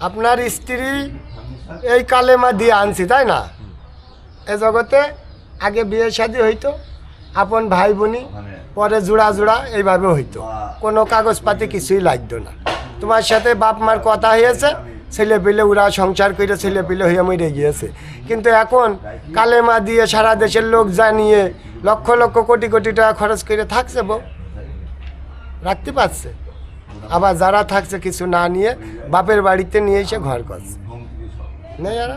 আপনার স্ত্রী এই কালেমা দিয়ে আনছি, তাই না? এ জগতে আগে বিয়ে শাদী হইতো, আপন ভাই বোনই পরে জোড়া জোড়া এইভাবে হইতো। কোনো কাগজপাতি কিছুই লাগতো না। তোমার সাথে বাপ মার কথা হয়েছে ছেলে পেলে ওরা সংসার করে ছেলে পেলে হয়ে মরে গিয়েছে। কিন্তু এখন কালেমা দিয়ে সারা দেশের লোক জানিয়ে লক্ষ লক্ষ কোটি কোটি টাকা খরচ করে থাকছে বউ। রাখতে পারছে? আবার যারা থাকছে কিছু না নিয়ে বাপের বাড়িতে নিয়ে এসে ঘর করছে। আর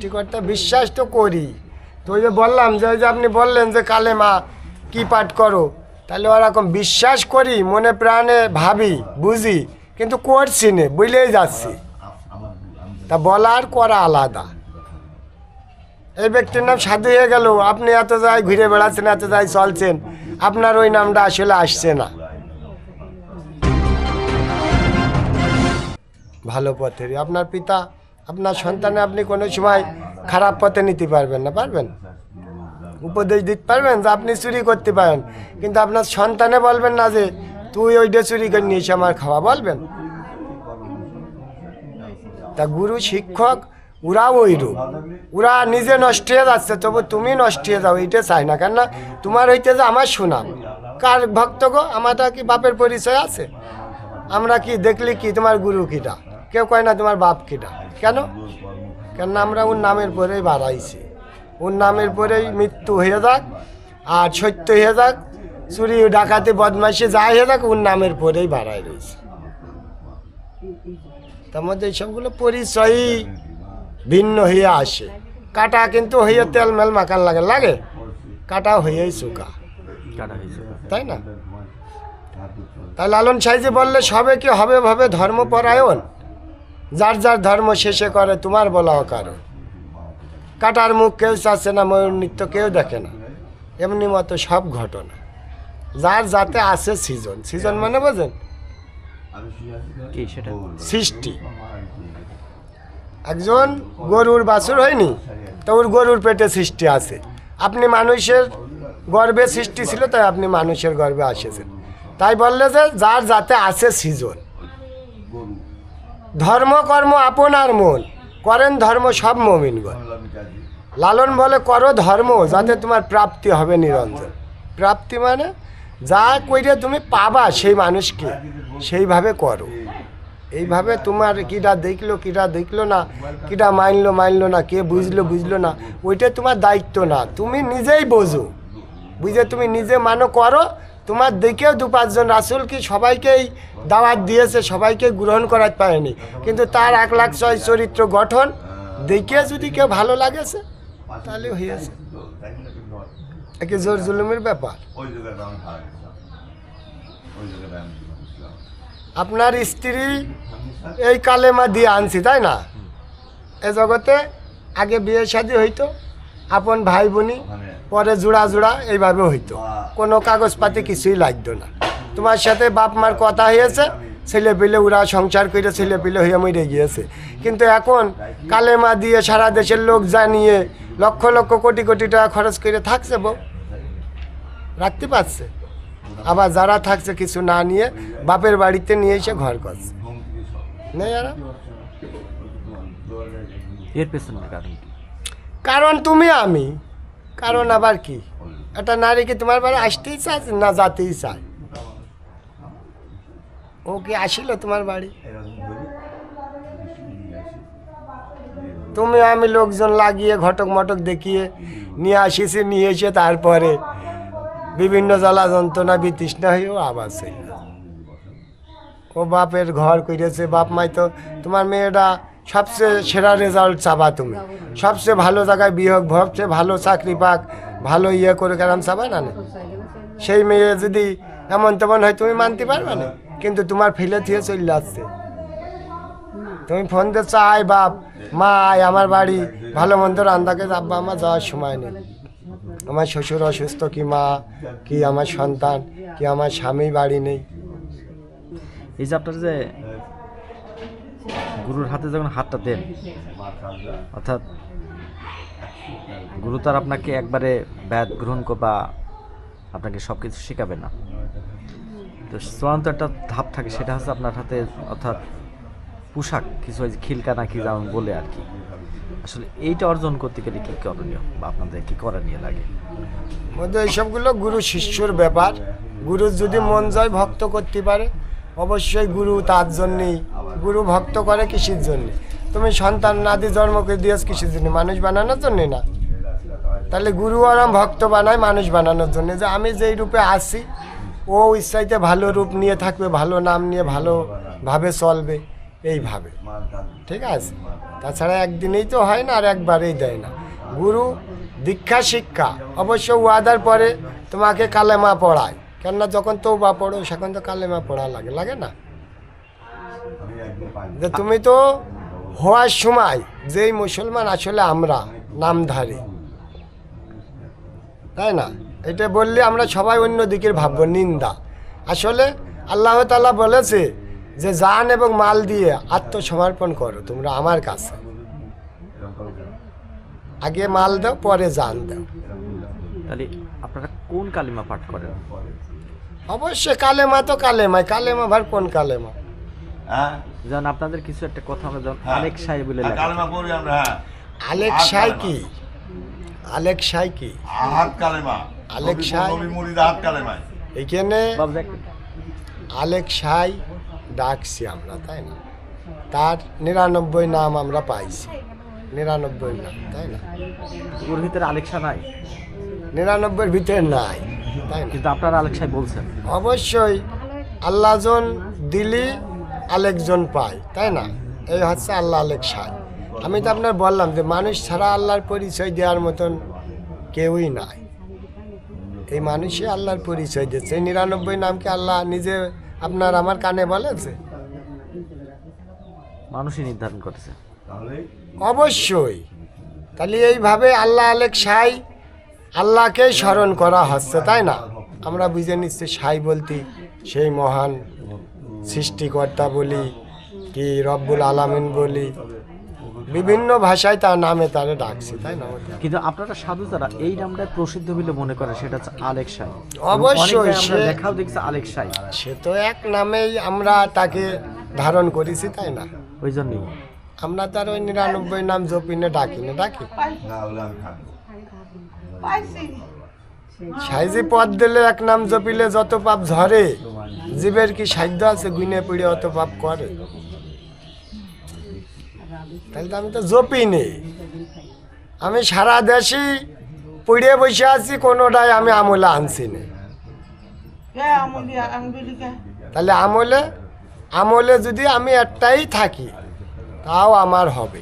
ঠিক বিশ্বাস তো করি। তো ওই যে বললাম যে, ওই যে আপনি বললেন যে, কালে মা কী পাঠ করো? তাহলে ওরকম বিশ্বাস করি, মনে প্রাণে ভাবি, বুঝি, কিন্তু করছি নে বুঝলেই যাচ্ছি। তা বলার করা আলাদা। এই ব্যক্তির নাম সাধু হয়ে গেল, আপনি এত যায় ঘুরে বেড়াচ্ছেন, এত যায় চলছেন, আপনার ওই নামটা আসলে আসছে না। ভালো পথেরই আপনার পিতা, আপনার সন্তানে আপনি কোনো সময় খারাপ পথে নিতে পারবেন না, পারবেন? উপদেশ দিতে পারবেন যে আপনি চুরি করতে পারেন। কিন্তু আপনার সন্তানে বলবেন না যে, তুই ওইটা চুরি করে নিয়ে এসে আমার খাওয়া, বলবেন? তা গুরু শিক্ষক, ওরাও ওই রূপ ওরা নিজে নষ্ট হয়ে যাচ্ছে, তবু তুমি নষ্ট হয়ে যাও, এইটা চাই না। কেননা তোমার হইতে যে আমার সুনাম। কার ভক্ত গো? আমারটা কি বাপের পরিচয় আছে? আমরা কি দেখলি কি তোমার গুরু কিটা? কেউ কয় না তোমার বাপ কিটা কেন? কেন আমরা ওর নামের পরেই বাড়াইছি। ওর নামের পরেই মৃত্যু হয়ে যাক আর সত্য হয়ে যাক চুরি ডাকাতি বদমাইশি যাই হয়ে যাক ওর নামের পরেই বাড়াই রয়েছে। তার মধ্যে এইসবগুলো পরিচয়ই ভিন্ন হয়ে আসে। কাটা কিন্তু হয়ে তেল মেল মাখান লাগে লাগে। কাটা হয়েই চুকা তাই না? তাই লালন সাইজি বললে সবে কি হবে ভাবে ধর্মপরায়ণ? যার যার ধর্ম শেষে করে তোমার বলা কারণ কাটার মুখ কেউ চাচ্ছে না ময়ূর নৃত্য কেউ দেখে না। এমনি মতো সব ঘটনা। যার যাতে আছে সিজন। সিজন মানে বোঝেন? সৃষ্টি। একজন গরুর বাছুর হয়নি? তো ওর গরুর পেটে সৃষ্টি আছে। আপনি মানুষের গর্বে সৃষ্টি ছিল তাই আপনি মানুষের গর্বে আসেছেন। তাই বললে যে যার যাতে আছে সিজন। ধর্ম, কর্ম আপনার মন করেন ধর্ম সব মমিনগণ। লালন বলে করো ধর্ম, যাতে তোমার প্রাপ্তি হবে নিরঞ্জন। প্রাপ্তি মানে যা কইরে তুমি পাবা সেই মানুষকে সেইভাবে করো। এইভাবে তোমার কিটা দেখল কিটা দেখল না কিটা মানলো মানলো না, কে বুঝলো বুঝলো না, ওইটা তোমার দায়িত্ব না। তুমি নিজেই বোঝো। বুঝে তুমি নিজে মানো, করো তোমার দেখেও দু পাঁচজন রাসুল কি সবাইকেই দাওয়াত দিয়েছে, সবাইকে গ্রহণ করাতে পারেনি? কিন্তু তার এক লাখ ছয় চরিত্র গঠন দেখে যদি কেউ ভালো লাগেছে তাহলে হয়েছে একে জোর জুলুমের ব্যাপার। আপনার স্ত্রী এই কালেমা দিয়ে আনছি, তাই না? এ জগতে আগে বিয়ে শাদী হইতো আপন ভাই বোনই পরে জোড়া জোড়া এইভাবে হইতো। কোনো কাগজপাতি কিছুই লাগতো না। তোমার সাথে বাপ মার কথা হয়েছে ছেলে পেলে ওরা সংসার করে ছেলে পেলে হয়ে মরে গিয়েছে। কিন্তু এখন কালেমা দিয়ে সারা দেশের লোক জানিয়ে লক্ষ লক্ষ কোটি কোটি টাকা খরচ করে থাকছে বউ। রাখতে পারছে। আবার যারা থাকছে কিছু না নিয়ে বাপের বাড়িতে নিয়ে এসে ঘর করছে। নেই এর পেছনে কারণ কি? কারণ তুমি আমি। কারণ আবার কি? একটা নারী কি তোমার বাড়ি আসতেই চায় না যেতেই চায়? ও কি আসিল তোমার বাড়ি? তুমি আমি লোকজন লাগিয়ে, ঘটক মটক দেখিয়ে, নিয়ে আসিছি, নিয়ে এসে তারপরে বিভিন্ন জ্বালা যন্ত্রণা, বিতৃষ্ণা হয়েও আবার সেই। ও বাপের ঘর করেছে বাপ মাই তো তোমার মেয়েটা সবচেয়ে সেরা রেজাল্ট চাবা তুমি। সবচেয়ে ভালো জায়গায় বিয়ে হোক সবচেয়ে ভালো চাকরি পাক, ভালো ইয়ে করে কেরাম চাবা না? সেই মেয়ে যদি এমন তেমন হয় তুমি মানতে পারবে না? কিন্তু তোমার ফেলে দিয়ে চলে আসছে। তুমি ফোন দিয়ে চাই বাপ, মা, আয়, আমার বাড়ি, ভালো মন্দ রান্দাকে আব্বা আমার যাওয়ার সময় নেই। আমার শ্বশুর অসুস্থ কি মা, কি আমার সন্তান, কি আমার স্বামী বাড়ি নেই। এই যে আপনার যে গুরুর হাতে যখন হাতটা দেন, অর্থাৎ গুরু তার আপনাকে একবারে ব্যাধ গ্রহণ বা আপনাকে সব কিছু শেখাবে না। তো চূড়ান্ত একটা ধাপ থাকে, সেটা হচ্ছে আপনার হাতে, অর্থাৎ পোশাক, কিছু ওই যে খিলকানা কি যেমন বলে আর কি। আসলে এইটা অর্জন করতে গেলে কি করণীয় বা আপনাদের কি করণীয় লাগে? মধ্যে এইসবগুলো গুরু শিষ্যর ব্যাপার। গুরু যদি মন যায় ভক্ত করতে পারে। অবশ্যই গুরু তার জন্যেই। গুরু ভক্ত করে কৃষির জন্যে। তুমি সন্তান নাদি জন্মকে দিয়েছ কৃষির জন্য। মানুষ বানানোর জন্যে না। তাহলে গুরু আরাম ভক্ত বানায় মানুষ বানানোর জন্য যে আমি যেই রূপে আসি ও ইচ্ছাইতে ভালো রূপ নিয়ে থাকবে, ভালো নাম নিয়ে ভালোভাবে চলবে, এইভাবে। ঠিক আছে? তাছাড়া একদিনেই তো হয় না আর একবারেই দেয় না। গুরু দীক্ষা শিক্ষা। অবশ্য ওয়াদার পরে তোমাকে কালেমা পড়ায়। কেননা যখন তো বা পড়ো, সেখন তো কালেমা পড়া লাগে লাগে না। যে তুমি তো হওয়ার সময় যেই মুসলমান আসলে আমরা, নামধারী। তাই না? এটা বললে আমরা সবাই অন্য দিকের ভাববো, নিন্দা। আসলে আল্লাহ তাআলা বলেছে যে জান এবং মাল দিয়ে আত্মসমর্পণ করো, তোমরা আমার কাছে। আগে মাল দাও, পরে জান দাও। তাহলে আপনারা কোন কালিমা পাঠ করেন? অবশ্যই কালেমা তো কালেমা কালেমা ভার কোন কালেমা? হ্যাঁ? যেমন আপনাদের কিছু একটা কথা আমরা হ্যাঁ। আলেক সাহেব বলে হ্যাঁ, কালেমা পড়ি আমরা হ্যাঁ। আলেক সাই কি? আলেক সাই কি? আহাত কালেমা। আলেক শাহ। নবী মুরিদ আহাত কালেমায়। এখানে আলেক সাই ডাকছি আমরা তাই না? তার নিরানব্বই নাম আমরা পাইছি। নিরানব্বই নাম তাই না? ওর ভিতরে আলেক আলেকসা নাই? নিরানব্বইয়ের ভিতরে নাই। তাই না? কিন্তু আপনারা আলেক সাহেব বলছেন। অবশ্যই আল্লাহজন দিলি আলেকজন পায় তাই না? এই হচ্ছে আল্লাহ আলেক সাই আমি তো আপনার বললাম যে মানুষ ছাড়া আল্লাহর পরিচয় দেওয়ার মতন কেউই নাই। এই মানুষই আল্লাহর পরিচয় দিচ্ছে এই নিরানব্বই নামকে আল্লাহ নিজে আপনার আমার কানে বলেছে মানুষই নির্ধারণ করেছে। অবশ্যই। তাহলে এইভাবে আল্লাহ আলেক সাই আল্লাহকেই স্মরণ করা হচ্ছে তাই না? আমরা বুঝে নিচ্ছি সাই বলতে সেই মহান সৃষ্টিকর্তা বলি কি রব্বুল আলামিন বলি। বিভিন্ন ভাষায় তার নামে তারে ডাকছি তাই না? কিন্তু আপনারা সাধু যারা এই নামটা প্রসিদ্ধ বলে মনে করে সেটা হচ্ছে আলেক সাহেব অবশ্যই, সে- লেখাও দেখছি আলেক সাহেব সে তো এক নামেই আমরা তাকে ধারণ করেছি তাই না? ওই জন্যই। আমরা তার ওই নিরানব্বই নাম জপিনে ডাকি? না ডাকি আমি সাইজি পথ দিলে এক নাম জপিলে যত পাপ ঝরে জীবের কি সাধ্য আছে গুনে পিড়ে অত পাপ করে? তাহলে তো আমি তো জপি নেই আমি সারা দেশই পুড়িয়ে বসে আছি কোনোটাই আমি আমলে আনছি না তাহলে আমলে আমলে যদি আমি একটাই থাকি তাও আমার হবে।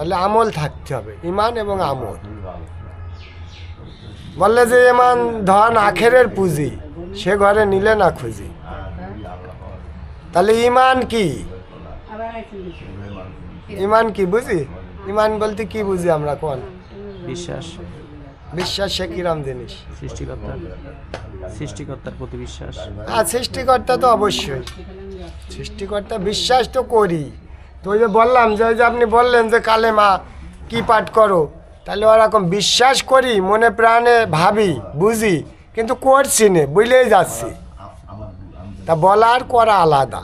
তাহলে আমল থাকতে হবে ইমান এবং আমল। বললে যে ইমান ধন আখেরের পুঁজি সে ঘরে নিলে না খুঁজি। তাহলে ইমান কি? ইমান কি বুঝি? ইমান বলতে কি বুঝি আমরা কোন? বিশ্বাস। বিশ্বাস সে কিরাম জিনিস? সৃষ্টিকর্তা। সৃষ্টিকর্তার প্রতি বিশ্বাস। আর সৃষ্টিকর্তা তো অবশ্যই। সৃষ্টিকর্তা বিশ্বাস তো করি। তো ওই যে বললাম যে ওই যে আপনি বললেন যে কালেমা কি পাঠ করো, তাহলে ওরকম বিশ্বাস করি, মনে প্রাণে ভাবি, বুঝি, কিন্তু করছি নে বুঝলেই যাচ্ছি। তা বলা আর করা আলাদা।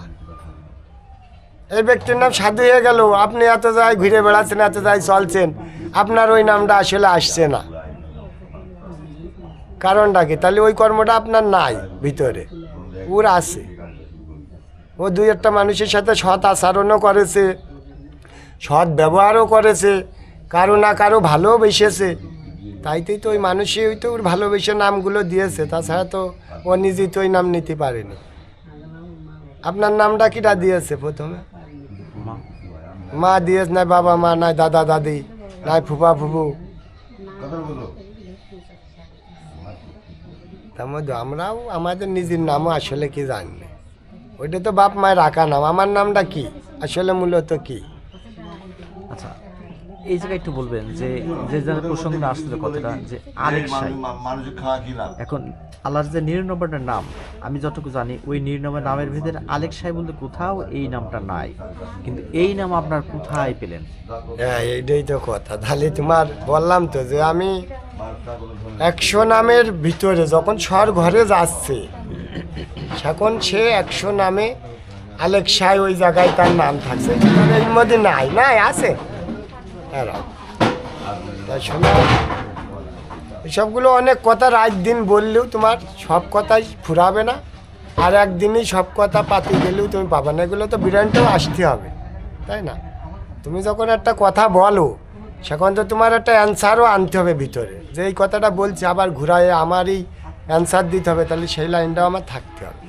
এই ব্যক্তির নাম সাধু হয়ে গেল, আপনি এত জায়গায় ঘুরে বেড়াচ্ছেন, এত জায়গায় চলছেন, আপনার ওই নামটা আসলে আসছে না। কারণটা কি? তাহলে ওই কর্মটা আপনার নাই ভিতরে, ওর আছে। ও দুই একটা মানুষের সাথে সৎ আচরণও করেছে, সৎ ব্যবহারও করেছে, কারও না কারও ভালোবেসেছে। তাইতেই তো ওই মানুষই ওই তো ওর ভালোবেসে নামগুলো দিয়েছে, তাছাড়া তো ও নিজেই তো ওই নাম নিতে পারেনি। আপনার নামটা কিটা দিয়েছে প্রথমে? মা দিয়েছে, নাই বাবা মা, নাই দাদা দাদি, নাই কথা বলো তার মধ্যে আমরাও, আমাদের নিজের নামও আসলে কি জানি? ওইটা তো বাপ মায়ের রাখা নাম। আমার নামটা কি? আসলে মূলত কি? এই জায়গায় একটু বলবেন যে যে যার প্রসঙ্গটা আসছিল কথাটা যে আলেক সাহেব মানুষ- মানুষের খাওয়া কি লাভ? এখন আল্লাহর যে নিরানব্বইটার নাম আমি যতটুকু জানি ওই নিরানব্বই নামের ভিতরে আলেক সাহেব বলতে কোথাও এই নামটা নাই। কিন্তু এই নাম আপনার কোথায় পেলেন? হ্যাঁ এইটাই তো কথা। তাহলে তোমার বললাম তো যে আমি একশো নামের ভিতরে যখন সর ঘরে যাচ্ছে এখন সে একশো নামে আলেক আলেকসাই ওই জায়গায় তার নাম থাকছে। এর মধ্যে নাই নাই আছে। এরা তা শোনো এসবগুলো অনেক কথা রাত দিন বললেও তোমার সব কথাই ফুরাবে না। আর একদিনই সব কথা পাতি গেলেও তুমি পাবে না। এগুলো তো বিরানটাও আসতে হবে, তাই না? তুমি যখন একটা কথা বলো, সেখন তো তোমার একটা অ্যান্সারও আনতে হবে ভিতরে। যে এই কথাটা বলছি, আবার ঘুরায় আমারই অ্যান্সার দিতে হবে, তাহলে সেই লাইনটাও আমার থাকতে হবে।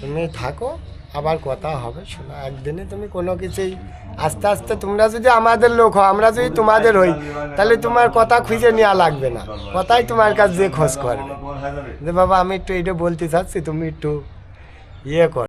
তুমি থাকো। আবার কথা হবে, শোনো, একদিনে তুমি কোনো কিছুই, আস্তে আস্তে তোমরা যদি আমাদের লোক হও, আমরা যদি তোমাদের হই, তাহলে তোমার কথা খুঁজে নেওয়া লাগবে না। কথাই তোমার কাছে যে খোঁজ করবে। যে বাবা, আমি একটু এটা বলতে চাচ্ছি, তুমি একটু ইয়ে কর।